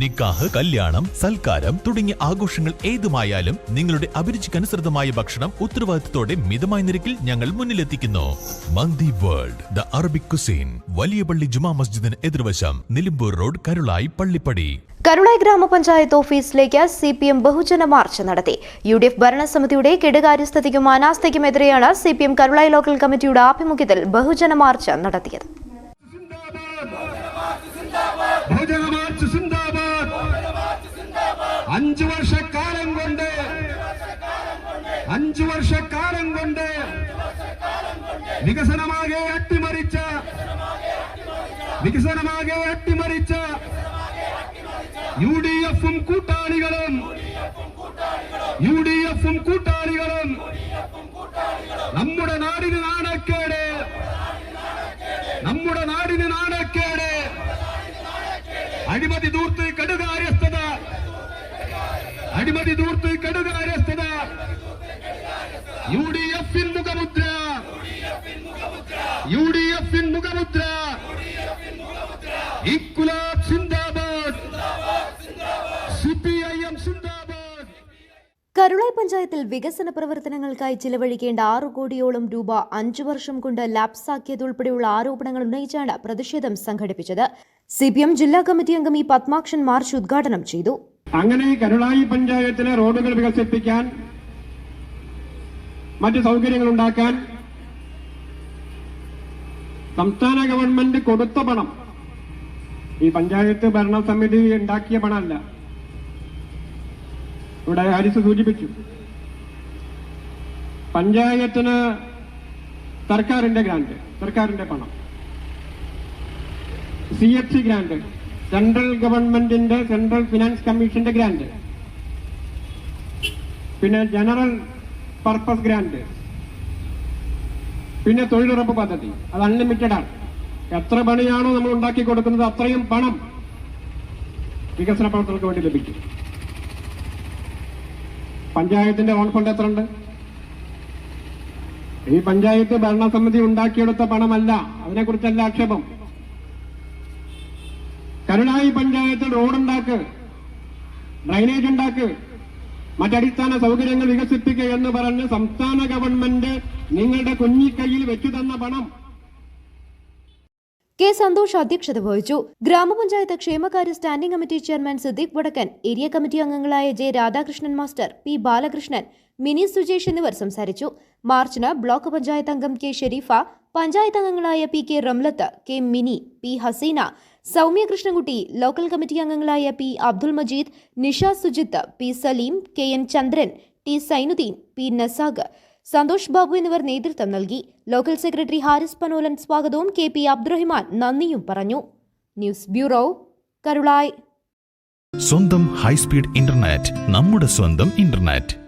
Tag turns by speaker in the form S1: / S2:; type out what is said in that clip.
S1: നിക്കാഹ് കല്യാണം സൽക്കാരം തുടങ്ങിയ ആഘോഷങ്ങൾ ഏതുമായാലും നിങ്ങളുടെ അഭിരുചിക്കനുസൃതമായ ഭക്ഷണം ഉത്തരവാദിത്തത്തോടെ മിതമായ നിരക്കിൽ ഞങ്ങൾ മുന്നിലെത്തിക്കുന്നു. Mandi World the Arabic cuisine വലിയ പള്ളി ജുമാ മസ്ജിദിന് എതിർവശം നിലമ്പൂർ റോഡ് കരുളായി പള്ളിപ്പടി.
S2: കരുളായി ഗ്രാമപഞ്ചായത്ത് ഓഫീസിലേക്ക് സി പി എം ബഹുജന മാർച്ച് നടത്തി. യു ഡി എഫ് ഭരണസമിതിയുടെ കെടുകാര്യസ്ഥതയ്ക്കും അനാസ്ഥയ്ക്കുമെതിരെയാണ് C P M Karulayi local committee ആഭിമുഖ്യത്തിൽ ബഹുജന മാർച്ച് നടത്തിയത്.
S3: ബഹുജന മാർച്ച് സിന്ദാബാദ്. അഞ്ചു വർഷക്കാലം കൊണ്ട് അഞ്ചു വർഷക്കാലം കൊണ്ട് വികസനമാകെ അട്ടിമറിച്ച വികസനമാകെ അട്ടിമറിച്ച യു ഡി എഫും കൂട്ടാളികളും യു ഡി എഫും കൂട്ടാളികളും നമ്മുടെ നാടിന് നാണക്കേട് നമ്മുടെ നാടിന് നാണക്കേട്. അഴിമതി ദൂർത്ത് കടുകാര്യസ്ഥത അഴിമതി ദൂർത്ത് കടുകാര്യസ്ഥത. യു ഡി എഫിൻ മുഖമുദ്ര. യു ഡി എഫിൻ മുഖമുദ്ര. ഇക്കുലാബ് സിന്ദാബാദ്. സി സിന്ദാബാദ്.
S2: കരുളായി പഞ്ചായത്തിൽ വികസന പ്രവർത്തനങ്ങൾക്കായി ചിലവഴിക്കേണ്ട ആറു കോടിയോളം രൂപ അഞ്ചു വർഷം കൊണ്ട് ലാപ്സാക്കിയതുൾപ്പെടെയുള്ള ആരോപണങ്ങൾ ഉന്നയിച്ചാണ് പ്രതിഷേധം സംഘടിപ്പിച്ചത്. സിപിഎം ജില്ലാ കമ്മിറ്റി അംഗം ഈ പത്മാക്ഷൻ മാർച്ച് ഉദ്ഘാടനം ചെയ്തു.
S3: അങ്ങനെ കരുളായി പഞ്ചായത്തിലെ റോഡുകൾ വികസിപ്പിക്കാൻ മറ്റ് സൗകര്യങ്ങൾ ഉണ്ടാക്കാൻ സംസ്ഥാന ഗവൺമെന്റ് കൊടുത്ത പണം ഈ പഞ്ചായത്ത് ഭരണസമിതി ഉണ്ടാക്കിയ പണമല്ല. ഇവിടെ ഹാരിസ് സൂചിപ്പിച്ചു. പഞ്ചായത്തിന് സർക്കാരിന്റെ ഗ്രാന്റ് സർക്കാരിന്റെ പണം. C F C grant. Central ഗവൺമെന്റിന്റെ സെൻട്രൽ ഫിനാൻസ് കമ്മീഷന്റെ ഗ്രാന്റ് പിന്നെ ജനറൽ പർപ്പസ് ഗ്രാന്റ് പിന്നെ തൊഴിലുറപ്പ് പദ്ധതി. അത് അൺലിമിറ്റഡ് ആണ്. എത്ര പണിയാണോ നമ്മൾ ഉണ്ടാക്കി കൊടുക്കുന്നത് അത്രയും പണം വികസന പ്രവർത്തനങ്ങൾക്ക് വേണ്ടി ലഭിക്കും. പഞ്ചായത്തിന്റെ ഓൺ ഫണ്ട് എത്ര ഉണ്ട് ഈ പഞ്ചായത്ത് ഭരണസമിതി ഉണ്ടാക്കിയെടുത്ത പണമല്ല. അതിനെക്കുറിച്ചല്ല ആക്ഷേപം. കരുണായി പഞ്ചായത്തിൽ റോഡുണ്ടാക്ക് ഡ്രൈനേജ് ഉണ്ടാക്ക് മറ്റടിസ്ഥാന സൗകര്യങ്ങൾ വികസിപ്പിക്കുക എന്ന് പറഞ്ഞ് സംസ്ഥാന ഗവൺമെന്റ് നിങ്ങളുടെ കുഞ്ഞിക്കൈയിൽ വെച്ചു തന്ന പണം.
S2: കെ സന്തോഷ് അധ്യക്ഷത വഹിച്ചു. ഗ്രാമപഞ്ചായത്ത് ക്ഷേമകാര്യ standing committee chairman Siddique Vadakkan area committee അംഗങ്ങളായ J Radhakrishnan master P Balakrishnan Mini Sujesh എന്നിവർ സംസാരിച്ചു. മാർച്ചിന് ബ്ലോക്ക് പഞ്ചായത്ത് അംഗം കെ ഷെരീഫ പഞ്ചായത്ത് അംഗങ്ങളായ P K Ramlath K Mini P Haseena Soumya Krishnankutty local committee അംഗങ്ങളായ P Abdul Majeed Nisha Sujith P Saleem K N Chandran T Sainudheen P Nasag Santhosh Babu എന്നിവർ നേതൃത്വം നൽകി. Local secretary Haris Panolan സ്വാഗതവും K P Abdurahiman നന്ദിയും പറഞ്ഞു. News bureau Karulayi.
S1: സ്വന്തം high speed internet നമ്മുടെ സ്വന്തം ഇന്റർനെറ്റ്.